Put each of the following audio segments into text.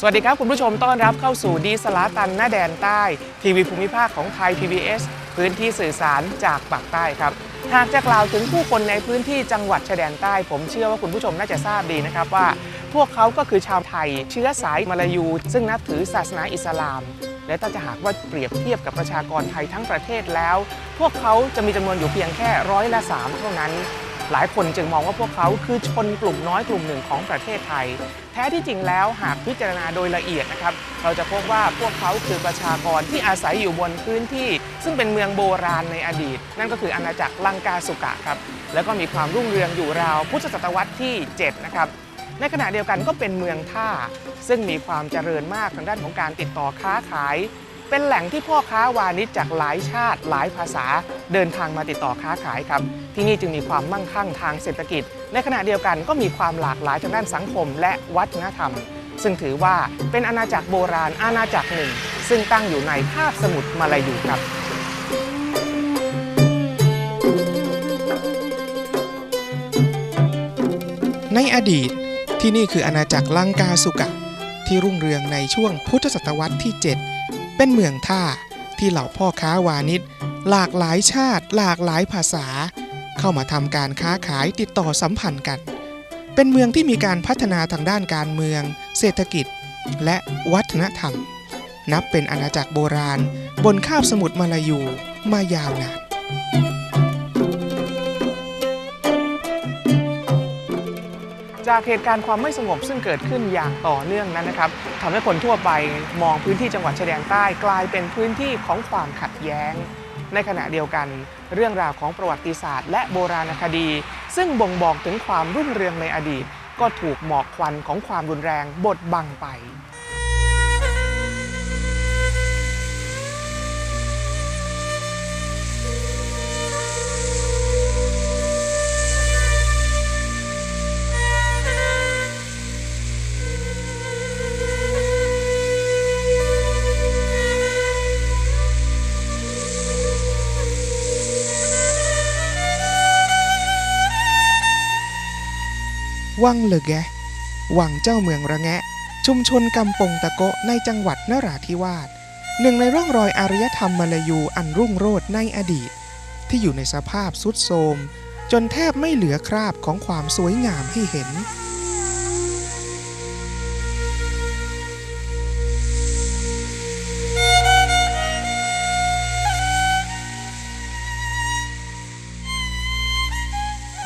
สวัสดีครับ คุณผู้ชมต้อนรับเข้าสู่ดีสลาตันหน้าแดนใต้ ทีวีภูมิภาคของไทย PBS พื้นที่สื่อสารจากปากใต้ครับ หากจะกล่าวถึงผู้คนในพื้นที่จังหวัดชายแดนใต้ ผมเชื่อว่าคุณผู้ชมน่าจะทราบดีนะครับว่า พวกเขาก็คือชาวไทย เชื้อสายมาลายู ซึ่งนับถือศาสนาอิสลาม และถ้าจะหากว่าเปรียบเทียบกับประชากรไทยทั้งประเทศแล้ว พวกเขาจะมีจำนวนอยู่เพียงแค่ร้อยละสามเท่านั้น หลายคนจึงมองว่าพวกเขาคือชนกลุ่มน้อยกลุ่มหนึ่งของประเทศไทย แท้ที่จริงแล้วหากพิจารณาโดยละเอียดนะครับ เราจะพบว่าพวกเขาคือประชากรที่อาศัยอยู่บนพื้นที่ ซึ่งเป็นเมืองโบราณในอดีต นั่นก็คืออาณาจักรลังกาสุกะครับแล้วก็มีความรุ่งเรืองอยู่ราวพุทธศตวรรษที่ 7 นะครับในขณะเดียวกันก็เป็นเมืองท่า ซึ่งมีความเจริญมากทางด้านของการติดต่อค้าขาย เป็นแหล่งที่พ่อค้าวานิชจากหลายชาติหลายภาษาเดินทางมาติดต่อค้าขายครับ ที่นี่จึงมีความมั่งคั่งทางเศรษฐกิจ ในขณะเดียวกันก็มีความหลากหลายทางด้านสังคมและวัฒนธรรม ซึ่งถือว่าเป็นอาณาจักรโบราณอาณาจักรหนึ่ง ซึ่งตั้งอยู่ในคาบสมุทรมาลายูครับในอดีตที่นี่คืออาณาจักรลังกาสุกะ ที่รุ่งเรืองในช่วงพุทธศตวรรษที่ 7 เป็นเมืองท่าที่เหล่าพ่อค้าวานิชหลากหลายชาติ หลากหลายภาษา เข้ามาทำการค้าขายติดต่อสัมพันธ์กัน เป็นเมืองที่มีการพัฒนาทางด้านการเมือง เศรษฐกิจ และวัฒนธรรม นับเป็นอาณาจักรโบราณ บนคาบสมุทรมาลายูมายาวนานจากเหตุการณ์ความไม่สงบซึ่งเกิดขึ้นอย่างต่อเนื่องนั้นนะครับทำให้คนทั่วไปมองพื้นที่จังหวัดชายแดนใต้กลายเป็นพื้นที่ของความขัดแย้ง ในขณะเดียวกัน เรื่องราวของประวัติศาสตร์ และโบราณคดี ซึ่งบ่งบอกถึงความรุ่งเรืองในอดีต ก็ถูกหมอกควันของความรุนแรงบดบังไป วังเลแกะวังเจ้าเมืองระแงะ ชุมชนกำปงตะโกในจังหวัดนราธิวาสหนึ่งในร่องรอยอารยธรรมมาลายูอันรุ่งโรจน์ในอดีต ที่อยู่ในสภาพสุดโทรมจนแทบไม่เหลือคราบของความสวยงามให้เห็น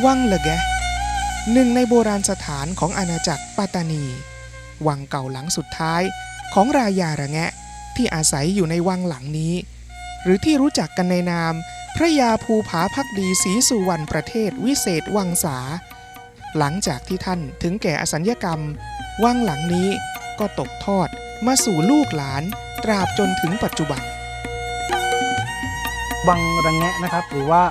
วังเลอแกะ หนึ่งในโบราณสถานของอาณาจักรปัตตานี วังเก่าหลังสุดท้ายของรายาระแงะ ที่อาศัยอยู่ในวังหลังนี้ หรือที่รู้จักกันในนาม พระยาภูผาพักดีศรีสุวรรณประเทศวิเศษวังสา หลังจากที่ท่านถึงแก่อสัญญกรรม วังหลังนี้ก็ตกทอดมาสู่ลูกหลานตราบจนถึงปัจจุบัน วังระแงะนะครับ หรือว่า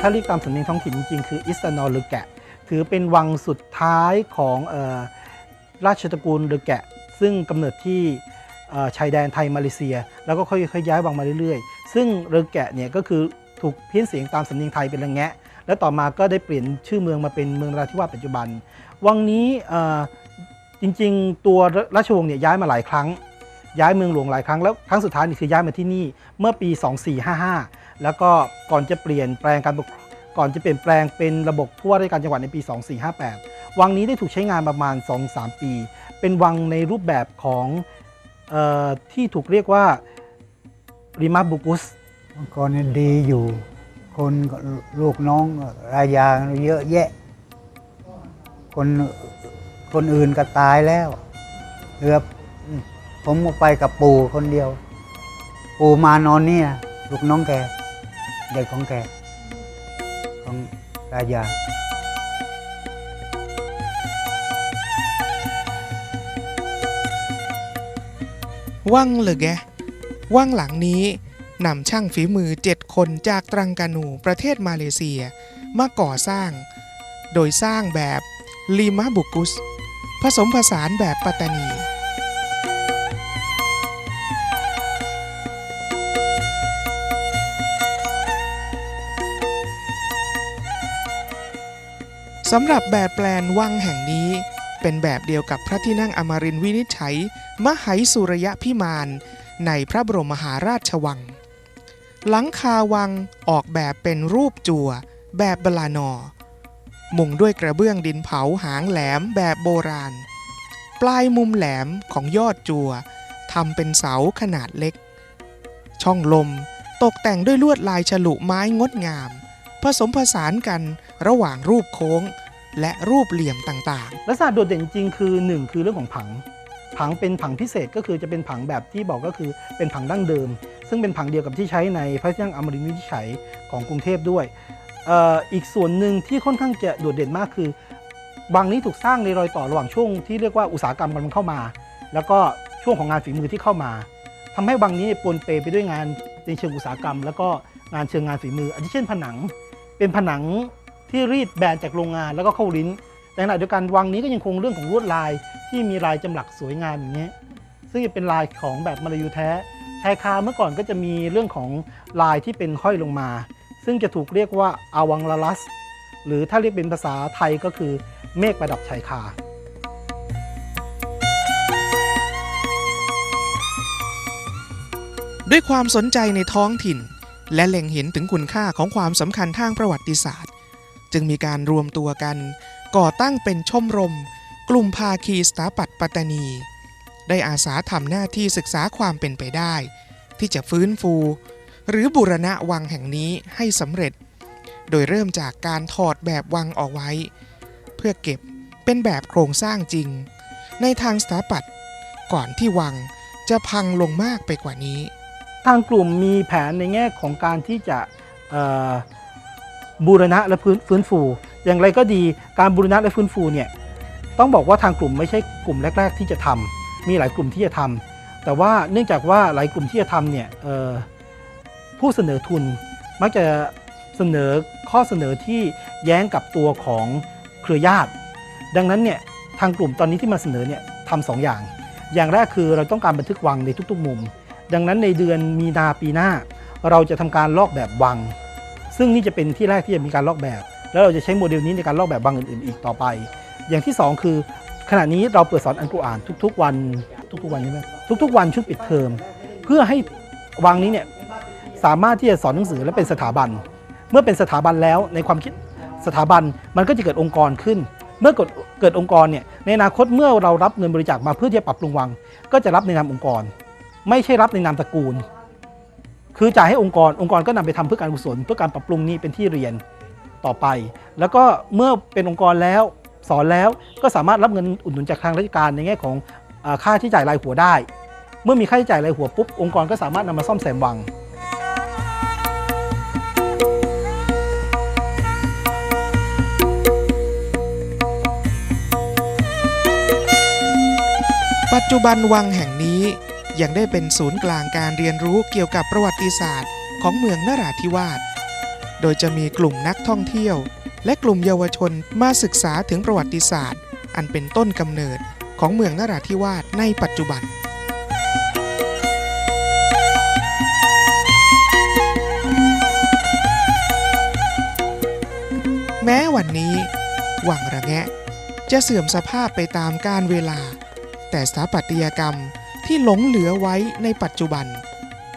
ถ้าเรียกตามสำเนียงท้องถิ่นจริงๆ คืออิสตานอลหรือแกะ ถือเป็นวังสุดท้ายของออราชตระกูลเดอะแกะ ซึ่งกำเนิดที่ชายแดนไทยมาเลเซีย แล้วก็ค่อยๆย้ายวังมาเรื่อยๆ ซึ่งเรือแกะเนี่ยก็คือถูกเพี้ยนเสียงตามสำเนียงไทยเป็นระแงะ และต่อมาก็ได้เปลี่ยนชื่อเมืองมาเป็นเมืองราธิวาสปัจจุบัน วังนี้จริงๆ ตัวราชวงศ์เนี่ยย้ายมาหลายครั้ง ย้ายเมืองหลวงหลายครั้งแล้วครั้งสุดท้ายนี่คือย้ายมาที่นี่เมื่อปี 2455 แล้วก็ก่อนจะเปลี่ยนแปลงการปกคร ก่อนจะเปลี่ยนแปลงเป็นระบบผู้ว่าราชการจังหวัดในปี 2458 วังนี้ได้ถูกใช้งานประมาณ 2-3 ปี เป็นวังในรูปแบบของออที่ถูกเรียกว่าริมาบุกุสเมื่อก่อนเนี่ดีอยู่ คนลูกน้องรายาเยอะแยะ คนคนอื่นก็ตายแล้วเหลือผมก็ไปกับปู่คนเดียว ปู่มานอนเนี่ยลูกน้องแก เด็กของแก ของรายาวังเลอแกะวังหลังนี้นำช่างฝีมือ7คนจากตรังกานูประเทศมาเลเซีย มาก่อสร้าง โดยสร้างแบบลีมาบุกุส ผสมผสานแบบปัตตานี สำหรับแบบแปลนวังแห่งนี้ เป็นแบบเดียวกับพระที่นั่งอมรินวินิจฉัย มหัยสุรยะพิมาน ในพระบรมมหาราชวัง หลังคาวังออกแบบเป็นรูปจั่ว แบบบลานอ มุงด้วยกระเบื้องดินเผาหางแหลมแบบโบราณ ปลายมุมแหลมของยอดจั่วทำเป็นเสาขนาดเล็ก ช่องลมตกแต่งด้วยลวดลายฉลุไม้งดงาม ผสมผสานกันระหว่างรูปโค้ง และรูปเหลี่ยมต่างๆ ลักษณะโดดเด่นจริงๆคือ 1 คือเรื่องของผัง ผังเป็นผังพิเศษก็คือจะเป็นผังแบบที่บอกก็คือเป็นผังดั้งเดิม ซึ่งเป็นผังเดียวกับที่ใช้ในพระที่นั่งอมรินทร์วินิจฉัยของกรุงเทพด้วยอีกส่วนหนึ่งที่ค่อนข้างจะโดดเด่นมากคือ วังนี้ถูกสร้างในรอยต่อระหว่างช่วงที่เรียกว่าอุตสาหกรรมกำลังเข้ามา แล้วก็ช่วงของงานฝีมือที่เข้ามาทำให้วังนี้ปนเปไปด้วยงานในเชิงอุตสาหกรรม แล้วก็งานเชิงงานฝีมืออาทิเช่นผนัง เป็นผนัง ที่รีดแบนจากโรงงานแล้วก็เข้าลิ้นแต่ขณะเดียวกันวังนี้ก็ยังคงเรื่องของลวดลายที่มีลายจำหลักสวยงามอย่างนี้ซึ่งจะเป็นลายของแบบมาลายูแท้ชายคาเมื่อก่อนก็จะมีเรื่องของลายที่เป็นห้อยลงมา ซึ่งจะถูกเรียกว่าอาวังลาลัส หรือถ้าเรียกเป็นภาษาไทยก็คือเมฆประดับชายคาด้วยความสนใจในท้องถิ่น และเล็งเห็นถึงคุณค่าของความสำคัญทางประวัติศาสตร์ จึงมีการรวมตัวกัน ก่อตั้งเป็นชมรม กลุ่มภาคีสถาปัตย์ปัตตานี ได้อาสาทำหน้าที่ศึกษาความเป็นไปได้ ที่จะฟื้นฟู หรือบูรณะวังแห่งนี้ให้สำเร็จ โดยเริ่มจากการถอดแบบวังออกไว้ เพื่อเก็บเป็นแบบโครงสร้างจริง ในทางสถาปัตย์ก่อนที่วังจะพังลงมากไปกว่านี้ ทางกลุ่มมีแผนในแง่ของการที่จะ บูรณะและฟื้นฟื้นฟู อย่างไรก็ดีการบูรณะและฟื้นฟูเนี่ยต้องบอกว่าทางกลุ่มไม่ใช่กลุ่มแรก ๆ ที่จะทำมีหลายกลุ่มที่จะทำแต่ว่าเนื่องจากว่าหลายกลุ่มที่จะทำเนี่ยผู้เสนอทุนมักจะเสนอข้อเสนอที่แย้งกับตัวของเครือญาติ ดังนั้นเนี่ยทางกลุ่มตอนนี้ที่มาเสนอเนี่ยทำสองอย่าง อย่างแรกคือเราต้องการบันทึกวังในทุกๆมุม ดังนั้นในเดือนมีนาปีหน้า เราจะทำการลอกแบบวัง ซึ่งนี่จะเป็นที่แรกที่จะมีการลอกแบบ แล้วเราจะใช้โมเดลนี้ในการลอกแบบวังอื่นๆ อีกต่อไป อย่างที่ 2 คือ ขณะนี้เราเปิดสอนอันกุรอานทุก ๆ วัน ทุกๆวันใช่ไหมทุก ๆ วันชุดปิดเทอม เพื่อให้วังนี้เนี่ยสามารถที่จะสอนหนังสือและเป็นสถาบัน เมื่อเป็นสถาบันแล้วในความคิดสถาบันมันก็จะเกิดองค์กรขึ้น เมื่อเกิดเกิดองค์กรเนี่ยในอนาคตเมื่อเรารับเงินบริจาคมาเพื่อที่จะปรับปรุงวัง ก็จะรับในนามองค์กร ไม่ใช่รับในนามตระกูล คือจ่ายให้องค์กรองค์กรก็นำไปทำเพื่อการกุศลเพื่อการปรับปรุงนี้เป็นที่เรียนต่อไป แล้วก็เมื่อเป็นองค์กรแล้วสอนแล้วก็สามารถรับเงินอุดหนุนจากทางราชการในแง่ของอค่าที่จ่ายรายหัวได้ เมื่อมีค่าใช้จ่ายรายหัวปุ๊บองค์กรก็สามารถนำมาซ่อมแซมวังปัจจุบันวังแห่งนี้ ยังได้เป็นศูนย์กลางการเรียนรู้เกี่ยวกับประวัติศาสตร์ ของเมืองนราธิวาส โดยจะมีกลุ่มนักท่องเที่ยว และกลุ่มเยาวชนมาศึกษาถึงประวัติศาสตร์ อันเป็นต้นกำเนิดของเมืองนราธิวาสในปัจจุบันแม้วันนี้วังระแงะ จะเสื่อมสภาพไปตามกาลเวลา แต่สถาปัตยกรรม ที่หลงเหลือไว้ในปัจจุบัน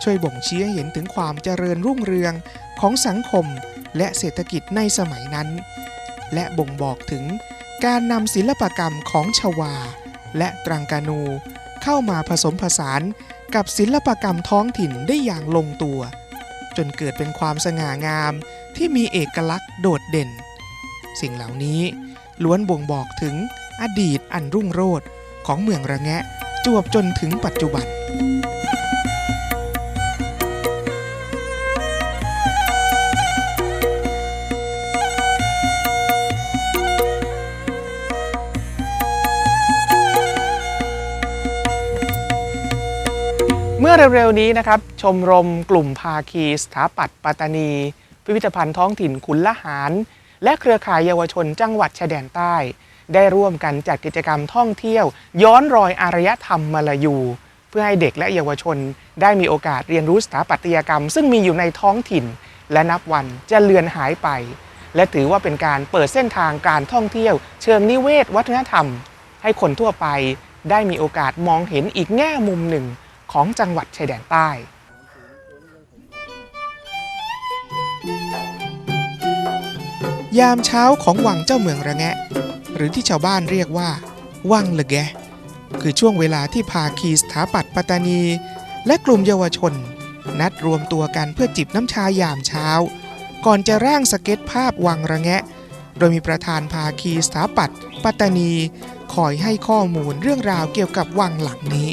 ช่วยบ่งชี้ให้เห็นถึงความเจริญรุ่งเรืองของสังคมและเศรษฐกิจในสมัยนั้น และบ่งบอกถึงการนำศิลปกรรมของชวา และตรังกานูเข้ามาผสมผสานกับศิลปกรรมท้องถิ่นได้อย่างลงตัว จนเกิดเป็นความสง่างามที่มีเอกลักษณ์โดดเด่น สิ่งเหล่านี้ล้วนบ่งบอกถึงอดีตอันรุ่งโรจน์ของเมืองระแงะ จวบจนถึงปัจจุบันเมื่อเร็วๆนี้นะครับ ชมรมกลุ่มภาคีสถาปัตย์ปัตตานี พิพิธภัณฑ์ท้องถิ่นขุนละหาร และเครือข่ายเยาวชนจังหวัดชายแดนใต้ ได้ร่วมกันจัดกิจกรรมท่องเที่ยว ย้อนรอยอารยธรรมมาลายู เพื่อให้เด็กและเยาวชน ได้มีโอกาสเรียนรู้สถาปัตยกรรม ซึ่งมีอยู่ในท้องถิ่น และนับวันจะเลือนหายไป และถือว่าเป็นการเปิดเส้นทางการท่องเที่ยว เชิงนิเวศ วัฒนธรรมใให้คนทั่วไปได้มีโอกาสมองเห็นอีกแง่มุมหนึ่งของจังหวัดชายแดนใต้ ยามเช้าของวังเจ้าเมืองระแงะ หรือที่ชาวบ้านเรียกว่า วังละแกะ คือช่วงเวลาที่ภาคีสถาปัตปัตตานี และกลุ่มเยาวชน นัดรวมตัวกันเพื่อจิบน้ำชายามเช้า ก่อนจะร่างสเก็ตภาพวังระแงะ โดยมีประธานภาคีสถาปัตปัตตานี คอยให้ข้อมูลเรื่องราวเกี่ยวกับวังหลังนี้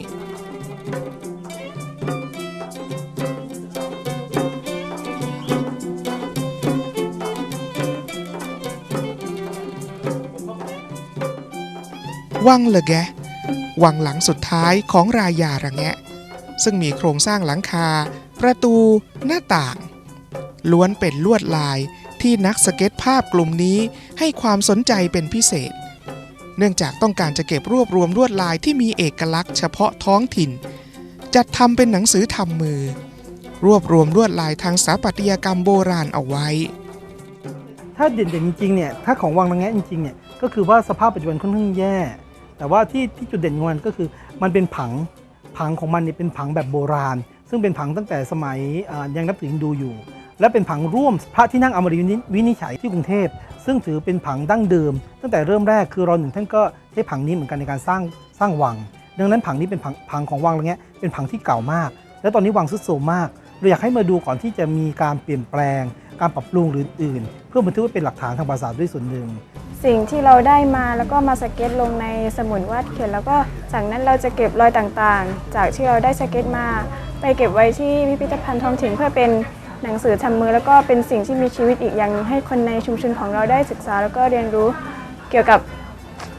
วังเลอแกวังหลังสุดท้ายของรายาระแงะ ซึ่งมีโครงสร้างหลังคา ประตู หน้าต่าง ล้วนเป็นลวดลายที่นักสเก็ตภาพกลุ่มนี้ให้ความสนใจเป็นพิเศษ เนื่องจากต้องการจะเก็บรวบรวมลวดลายที่มีเอกลักษณ์เฉพาะท้องถิ่น จัดทำเป็นหนังสือทำมือ รวบรวมลวดลายทางสถาปัตยกรรมโบราณเอาไว้ ถ้าเด่นๆจริงๆเนี่ยถ้าของวังระแงะจริงๆเนี่ยก็คือว่าสภาพปัจจุบันค่อนข้างแย่ แต่ว่าที่ที่จุดเด่นของมันก็คือมันเป็นผังผังของมันเนี่ยเป็นผังแบบโบราณ ซึ่งเป็นผังตั้งแต่สมัยยังนับถือฮินดูอยู่ และเป็นผังร่วมพระที่นั่งอมรินทร์วินิจฉัยที่กรุงเทพ ซึ่งถือเป็นผังดั้งเดิม ตั้งแต่เริ่มแรกคือรอหนึ่งท่านก็ใช้ผังนี้เหมือนกันในการสร้างสร้างวัง ดังนั้นผังนี้เป็นผังผังของวังระแงะเป็นผังที่เก่ามาก และตอนนี้วังทรุดโทรมมากเราอยากให้มาดูก่อนที่จะมีการเปลี่ยนแปลง การปรับปรุงหรืออื่น เพื่อบันทึกไว้เป็นหลักฐานทางภาษาด้วยส่วนหนึ่ง สิ่งที่เราได้มาแล้วก็มาสเก็ตลงในสมุดวาดเขียนแล้วก็จากนั้นเราจะเก็บรอยต่างๆ จากที่เราได้สเก็ตมา ไปเก็บไว้ที่พิพิธภัณฑ์ท้องถิ่นเพื่อเป็นหนังสือทำมือแล้วก็เป็นสิ่งที่มีชีวิตอีกอย่างหนึงให้คนในชุมชนของเราได้ศึกษา แล้วก็เรียนรู้เกี่ยวกับ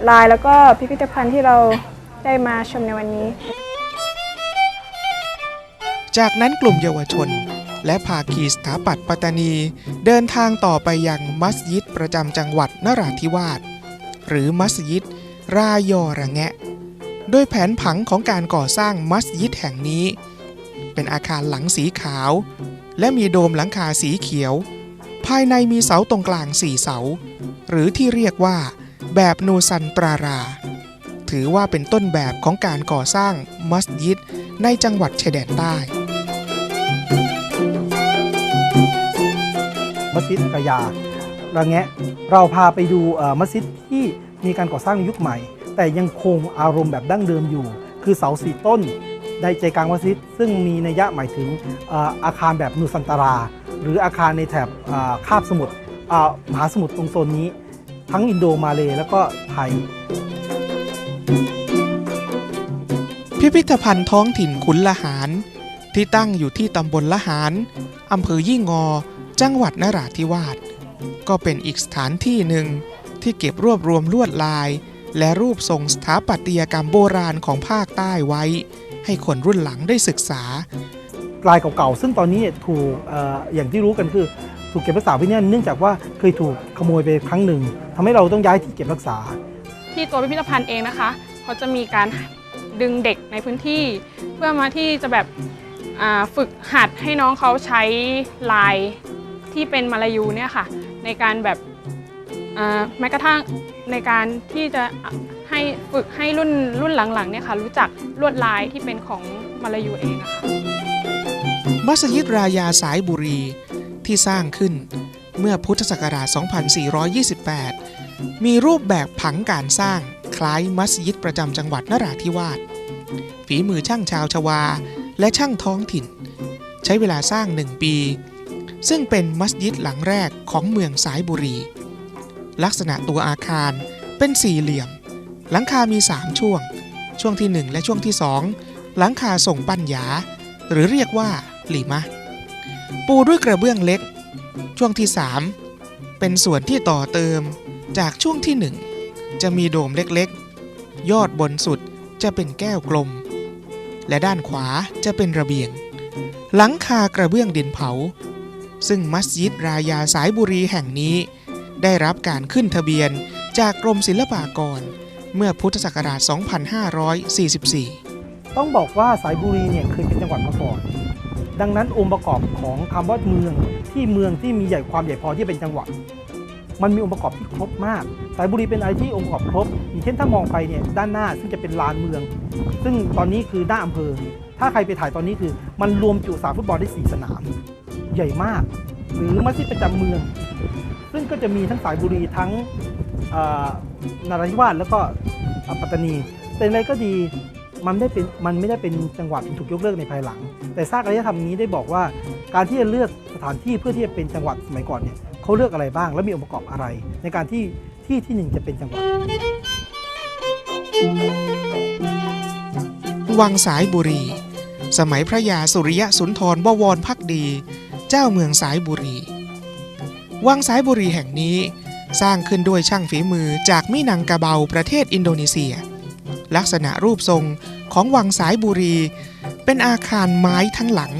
ลายแล้วก็พิพิธภัณฑ์ที่เราได้มาชมในวันนี้ จากนั้นกลุ่มเยาวชน และภาคีสถาปัตย์ปัตตานี เดินทางต่อไปยังมัสยิดประจำจังหวัดนราธิวาสหรือมัสยิดรายอระแงะ โดยแผนผังของการก่อสร้างมัสยิดแห่งนี้ เป็นอาคารหลังสีขาว และมีโดมหลังคาสีเขียว ภายในมีเสาตรงกลางสี่เสา หรือที่เรียกว่า แบบนูซันตรารา ถือว่าเป็นต้นแบบของการก่อสร้างมัสยิดในจังหวัดชายแดนใต้ มัสยิดกะยาระแงะเราพาไปดูเอ่อมัสยิดที่มีการก่อสร้างในยุคใหม่ แต่ยังคงอารมณ์แบบดั้งเดิมอยู่ คือเสาสี่ต้นในใจกลางมัสยิดซึ่งมีนัยยะหมายถึงเอ่ออาคารแบบนูซันตารา หรืออาคารในแถบอ่าคาบสมุทรอ่ามหาสมุทรตรงโซนนี้ ทั้งอินโดมาเลย์แล้วก็ไทย พิพิธภัณฑ์ท้องถิ่นขุนละหาร ที่ตั้งอยู่ที่ตำบลละหารอำเภอยี่งอ จังหวัดนราธิวาสก็เป็นอีกสถานที่หนึ่งที่เก็บรวบรวมลวดลาย และรูปทรงสถาปัตยกรรมโบราณของภาคใต้ไว้ ให้คนรุ่นหลังได้ศึกษา ลายเก่าๆ ซึ่งตอนนี้ถูกเอออย่างที่รู้กันคือ ถูกเก็บรักษาไว้เนี่ยเนื่องจากว่าเคยถูกขโมยไปครั้งหนึ่งทำให้เราต้องย้ายที่เก็บรักษา ที่ตัวพิพิธภัณฑ์เองนะคะ เขาจะมีการดึงเด็กในพื้นที่ เพื่อมาที่จะแบบอ่าฝึกหัดให้น้องเขาใช้ลาย ที่เป็นมาลายูเนี่ยค่ะ ในการแบบแม้กระทั่งในการที่จะให้ฝึกให้รุ่นรุ่นหลังๆเนี่ยค่ะรู้จักลวดลายที่เป็นของมาลายูเองะค่ะมัสยิดรายาสายบุรีที่สร้างขึ้นเมื่อพุทธศักราช 2428 มีรูปแบบผังการสร้างคล้ายมัสยิดประจำจังหวัดนราธิวาสฝีมือช่างชาวชวาและช่างท้องถิ่น ใช้เวลาสร้างหนึ่งปี ซึ่งเป็นมัสยิดหลังแรกของเมืองสายบุรี ลักษณะตัวอาคารเป็นสี่เหลี่ยม หลังคามี 3 ช่วง ช่วงที่ 1 และช่วงที่ 2 หลังคาส่งปัญญา หรือเรียกว่าหลีมะ ปูด้วยกระเบื้องเล็ก ช่วงที่ 3 เป็นส่วนที่ต่อเติมจากช่วงที่ 1 จะมีโดมเล็กๆ ยอดบนสุดจะเป็นแก้วกลม และด้านขวาจะเป็นระเบียง หลังคากระเบื้องดินเผา ซึ่งมัสยิดรายาสายบุรีแห่งนี้ ได้รับการขึ้นทะเบียนจากกรมศิลปากร เมื่อพุทธศักราช 2544 ต้องบอกว่าสายบุรีเนี่ยเคยเป็นจังหวัดมาก่อน ดังนั้นองค์ประกอบของคำว่าเมืองที่เมืองที่มีใหญ่ความใหญ่พอที่เป็นจังหวัด มันมีองค์ประกอบที่ครบมาก สายบุรีเป็นอะไรที่องค์ประกอบครบ อย่างเช่นถ้ามองไปเนี่ยด้านหน้าซึ่งจะเป็นลานเมือง ซึ่งตอนนี้คือหน้าอำเภอ ถ้าใครไปถ่ายตอนนี้คือ มันรวมจุสนามฟุตบอลได้สี่สนาม ใหญ่มาก หรือมัสยิดประจำเมือง ซึ่งก็จะมีทั้งสายบุรีทั้งเอ่อนราธิวาสแล้วก็อ่อปัตตานี แต่อะไรก็ดีมันไม่ได้เป็นมันไม่ได้เป็นจังหวัดที่ถูกยกเลิกในภายหลัง แต่ซากอารยธรรมนี้ได้บอกว่า การที่จะเลือกสถานที่เพื่อที่จะเป็นจังหวัดสมัยก่อนเนี่ยเขาเลือกอะไรบ้าง และมีองค์ประกอบอะไร ในการที่ที่ที่หนึ่งจะเป็นจังหวัด วังสายบุรี สมัยพระยาสุริยะสุนทรบวรพักดี เจ้าเมืองสายบุรี วังสายบุรีแห่งนี้สร้างขึ้นด้วยช่างฝีมือจากมินังกาเบาประเทศอินโดนีเซีย ลักษณะรูปทรงของวังสายบุรี เป็นอาคารไม้ทั้งหลัง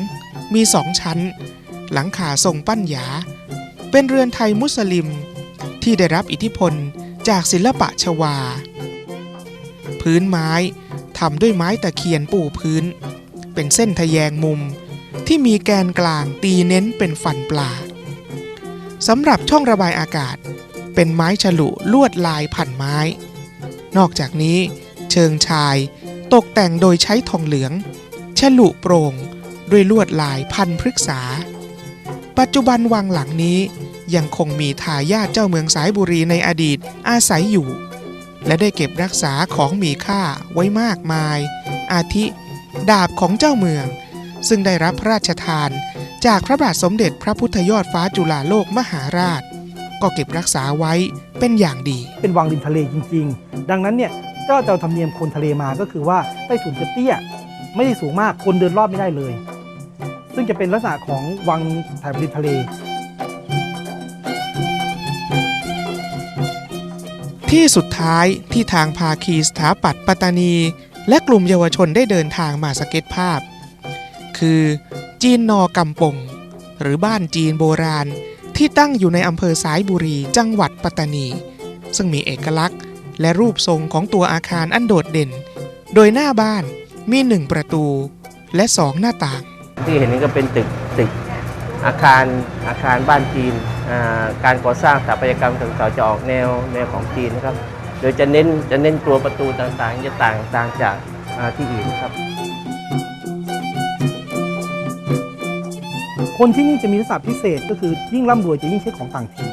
มีสองชั้น หลังคาทรงปั้นหยา เป็นเรือนไทยมุสลิม ที่ได้รับอิทธิพลจากศิลปะชวา พื้นไม้ทำด้วยไม้ตะเคียนปูพื้น เป็นเส้นทะแยงมุม ที่มีแกนกลางตีเน้นเป็นฟันปลาสำหรับช่องระบายอากาศ เป็นไม้ฉลุลวดลายพันไม้ นอกจากนี้ เชิงชายตกแต่งโดยใช้ทองเหลือง ฉลุโปร่งด้วยลวดลายพันพฤกษา ปัจจุบันวังหลังนี้ยังคงมีทายาทเจ้าเมืองสายบุรีในอดีตอาศัยอยู่ และได้เก็บรักษาของมีค่าไว้มากมาย อาทิ ดาบของเจ้าเมือง ซึ่งได้รับพระราชทาน จากพระบาทสมเด็จพระพุทธยอดฟ้าจุฬาโลกมหาราช ก็เก็บรักษาไว้เป็นอย่างดี เป็นวังริมทะเลจริง ๆ ดังนั้นเนี่ยก็จะเอาธรรมเนียมคนทะเลมาก็คือว่าใต้ถุนจะเตี้ย ไม่ได้สูงมากคนเดินรอบไม่ได้เลย ซึ่งจะเป็นลักษณะของวังแถบริมทะเลที่สุดท้ายที่ทางภาคีสถาปัตย์ปัตตานี และกลุ่มเยาวชนได้เดินทางมาสเก็ตภาพ คือ จีนนอกำปง หรือบ้านจีนโบราณที่ตั้งอยู่ในอำเภอสายบุรีจังหวัดปัตตานี ซึ่งมีเอกลักษณ์ และรูปทรงของตัวอาคารอันโดดเด่น โดยหน้าบ้านมีหนึ่งประตูและสองหน้าต่าง ที่เห็นนี้ก็เป็นตึกตึกอาคารอาคารบ้านจีนาการก่อสร้างสถาปัตยกรรมต่างๆจะออกแนวแนวของจีนนะครับ โดยจะเน้นจะเน้นตัวประตูต่างๆจะต่างต่างจากาที่อื่นครับ คนที่นี่จะมีลักษณะพิเศษก็คือยิ่งร่ำรวยจะยิ่งใช้ของต่างถิ่น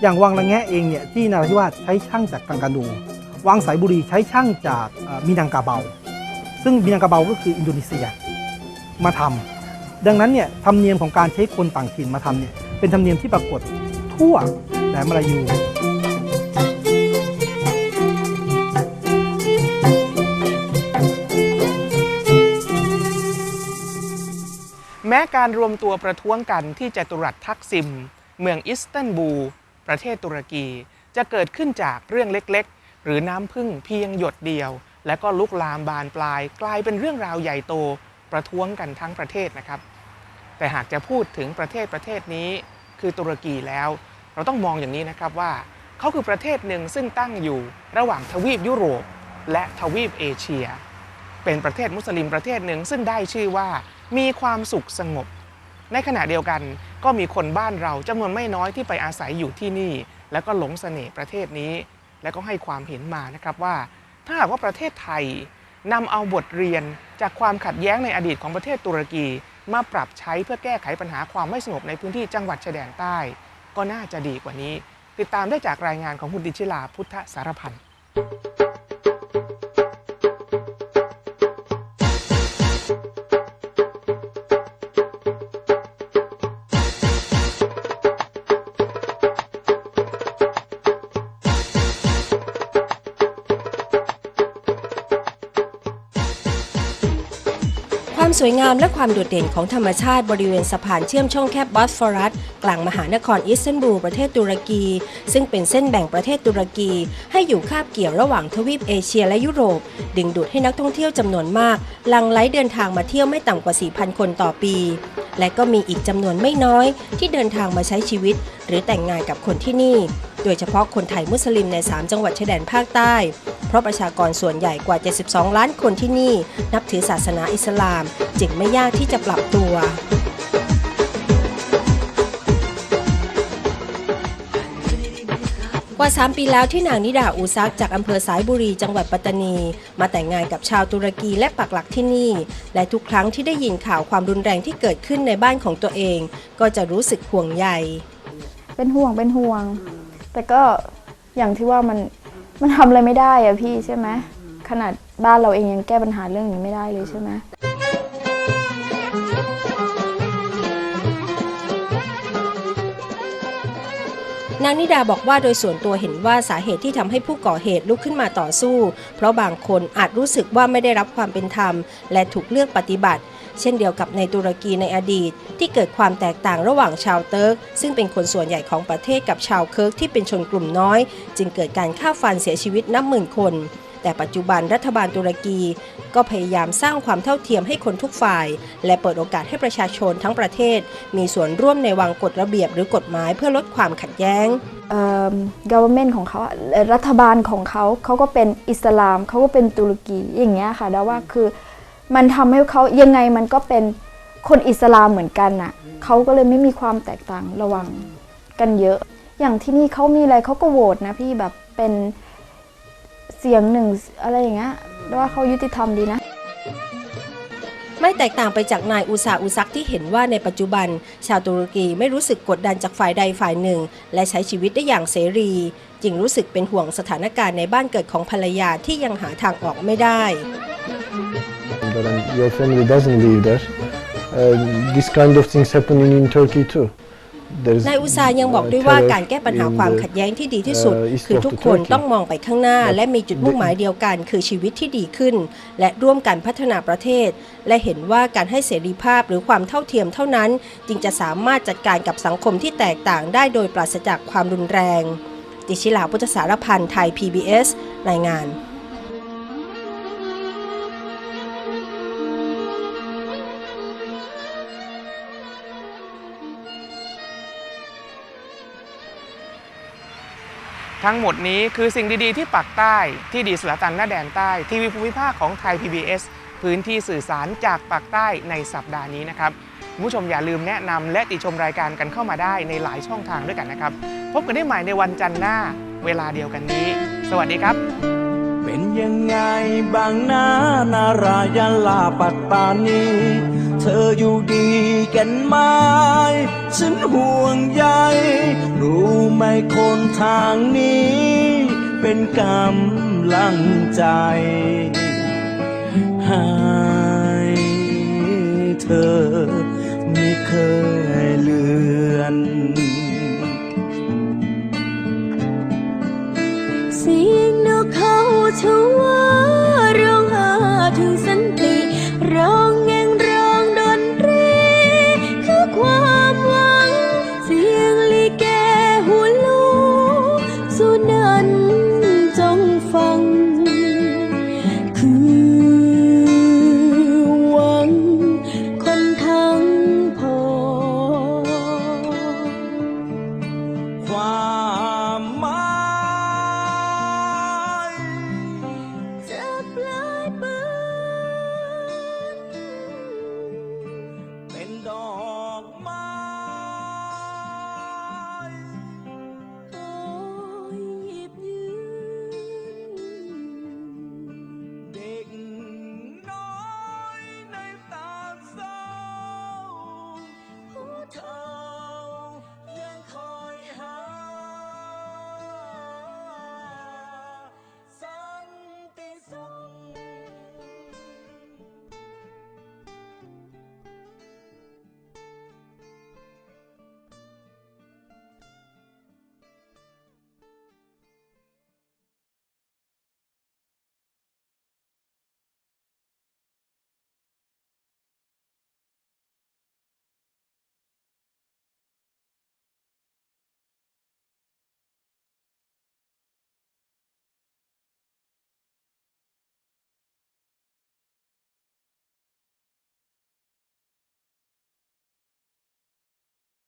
อย่างวังละแงะเองเนี่ยที่นราธิวาสใช้ช่างจากกังกานูวังสายบุรีใช้ช่างจากมินังกาเบา ซึ่งมินังกาเบาก็คืออินโดนีเซียมาทำดังนั้นเนี่ยธรรมเนียมของการใช้คนต่างถิ่นมาทำเนี่ยเป็นธรรมเนียมที่ปรากฏทั่วแหลมมาลายู แม้การรวมตัวประท้วงกันที่จตุรัสทักซิม เมืองอิสตันบูล ประเทศตุรกี จะเกิดขึ้นจากเรื่องเล็กๆ หรือน้ำพึ่งเพียงหยดเดียว และก็ลุกลามบานปลาย กลายเป็นเรื่องราวใหญ่โตประท้วงกันทั้งประเทศนะครับ แต่หากจะพูดถึงประเทศประเทศนี้ คือตุรกีแล้ว เราต้องมองอย่างนี้นะครับว่าเขาคือประเทศหนึ่งซึ่งตั้งอยู่ระหว่างทวีปยุโรป และทวีปเอเชีย เป็นประเทศมุสลิมประเทศหนึ่งซึ่งได้ชื่อว่า มีความสุขสงบ ในขณะเดียวกันก็มีคนบ้านเราจำนวนไม่น้อยที่ไปอาศัยอยู่ที่นี่ แล้วก็หลงเสน่ห์ประเทศนี้ และก็ให้ความเห็นมานะครับว่า ถ้าหากว่าประเทศไทยนำเอาบทเรียนจากความขัดแย้งในอดีตของประเทศตุรกีมาปรับใช้เพื่อแก้ไขปัญหาความไม่สงบในพื้นที่จังหวัดชายแดนใต้ ก็น่าจะดีกว่านี้ ติดตามได้จากรายงานของคุณดิชิลาพุทธสารพันธ์ สวยงามและความโดดเด่นของธรรมชาติบริเวณสะพานเชื่อมช่องแคบบอสฟอรัส กลางมหานครอิสตันบูลประเทศตุรกี ซึ่งเป็นเส้นแบ่งประเทศตุรกี ให้อยู่คาบเกี่ยวระหว่างทวีปเอเชียและยุโรป ดึงดูดให้นักท่องเที่ยวจำนวนมาก หลังไหลเดินทางมาเที่ยวไม่ต่ำกว่า 4,000 คนต่อปี และก็มีอีกจำนวนไม่น้อยที่เดินทางมาใช้ชีวิต หรือแต่งงานกับคนที่นี่ โดยเฉพาะคนไทยมุสลิมใน 3 จังหวัดชายแดนภาคใต้ เพราะประชากรส่วนใหญ่กว่า 72 ล้านคนที่นี่ นับถือศาสนาอิสลาม จึงไม่ยากที่จะปรับตัวกว่า 3 ปีแล้วที่นางนิดาอูซักจากอำเภอสายบุรีจังหวัดปัตตานี มาแต่งงานกับชาวตุรกีและปักหลักที่นี่ และทุกครั้งที่ได้ยินข่าวความรุนแรงที่เกิดขึ้นในบ้านของตัวเอง ก็จะรู้สึกห่วงใย เป็นห่วงเป็นห่วง แต่ก็อย่างที่ว่ามันมันทำอะไรไม่ได้อะพี่ใช่ไหมขนาดบ้านเราเองยังแก้ปัญหาเรื่องนี้ไม่ได้เลยใช่ไหมนางนิดาบอกว่าโดยส่วนตัวเห็นว่าสาเหตุที่ทำให้ผู้ก่อเหตุลุกขึ้นมาต่อสู้ เพราะบางคนอาจรู้สึกว่าไม่ได้รับความเป็นธรรม และถูกเลือกปฏิบัติ เช่นเดียวกับในตุรกีในอดีต ที่เกิดความแตกต่างระหว่างชาวเติร์ก ซึ่งเป็นคนส่วนใหญ่ของประเทศกับชาวเคิร์กที่เป็นชนกลุ่มน้อย จึงเกิดการฆ่าฟันเสียชีวิตนับหมื่นคน แต่ปัจจุบันรัฐบาลตุรกี ก็พยายามสร้างความเท่าเทียมให้คนทุกฝ่าย และเปิดโอกาสให้ประชาชนทั้งประเทศ มีส่วนร่วมในวางกฎระเบียบหรือกฎหมายเพื่อลดความขัดแย้งเออ government ของเขาอะเอ่อรัฐบาลของเขาเขาก็เป็นอิสลามเขาก็เป็นตุรกีอย่างเงี้ยค่ะแต่ว่าคือ มันทำให้เขายังไงมันก็เป็นคนอิสลามเหมือนกันน่ะเขาก็เลยไม่มีความแตกต่างระหว่างกันเยอะ อย่างที่นี่เขามีอะไรเขาก็โหวตนะพี่แบบเป็นเสียงหนึ่งอะไรอย่างเงี้ยว่าเขายุติธรรมดีนะ ไม่แตกต่างไปจากนายอุซาอุซักที่เห็นว่าในปัจจุบัน ชาวตุรกีไม่รู้สึกกดดันจากฝ่ายใดฝ่ายหนึ่ง และใช้ชีวิตได้อย่างเสรี จึงรู้สึกเป็นห่วงสถานการณ์ในบ้านเกิดของภรรยาที่ยังหาทางออกไม่ได้ there and your family doesn't live there, uh, this kind of things happening in Turkey too. There is, นายอุซายังบอกด้วยว่าการแก้ปัญหาความขัดแย้งที่ดีที่สุด คือทุกคนต้องมองไปข้างหน้า และมีจุดมุ่งหมายเดียวกัน คือชีวิตที่ดีขึ้น และร่วมกันพัฒนาประเทศ และเห็นว่าการให้เสรีภาพหรือความเท่าเทียมเท่านั้น จึงจะสามารถจัดการกับสังคมที่แตกต่างได้โดยปราศจากความรุนแรง ติชิลาพุทธสารพันธ์ไทย PBS รายงาน ทั้งหมดนี้คือสิ่งดีๆที่ปักใต้ที่ดีสลาตันหน้าแดนใต้ ทีวีภูมิภาคของไทย PBS พื้นที่สื่อสารจากปากใต้ในสัปดาห์นี้นะครับคุณผู้ชมอย่าลืมแนะนำและติชมรายการกันเข้ามาได้ในหลายช่องทางด้วยกันนะครับ พบกันได้ใหม่ในวันจันทร์หน้าเวลาเดียวกันนี้ สวัสดีครับ เป็นยังไงบางนานารายาลาปัตตานี เธออยู่ดีกันไหมฉันห่วงใยรู้ไหมคนทางนี้ เป็นกำลังใจให้เธอไม่เคยเลือนเสียงนกเขาทวน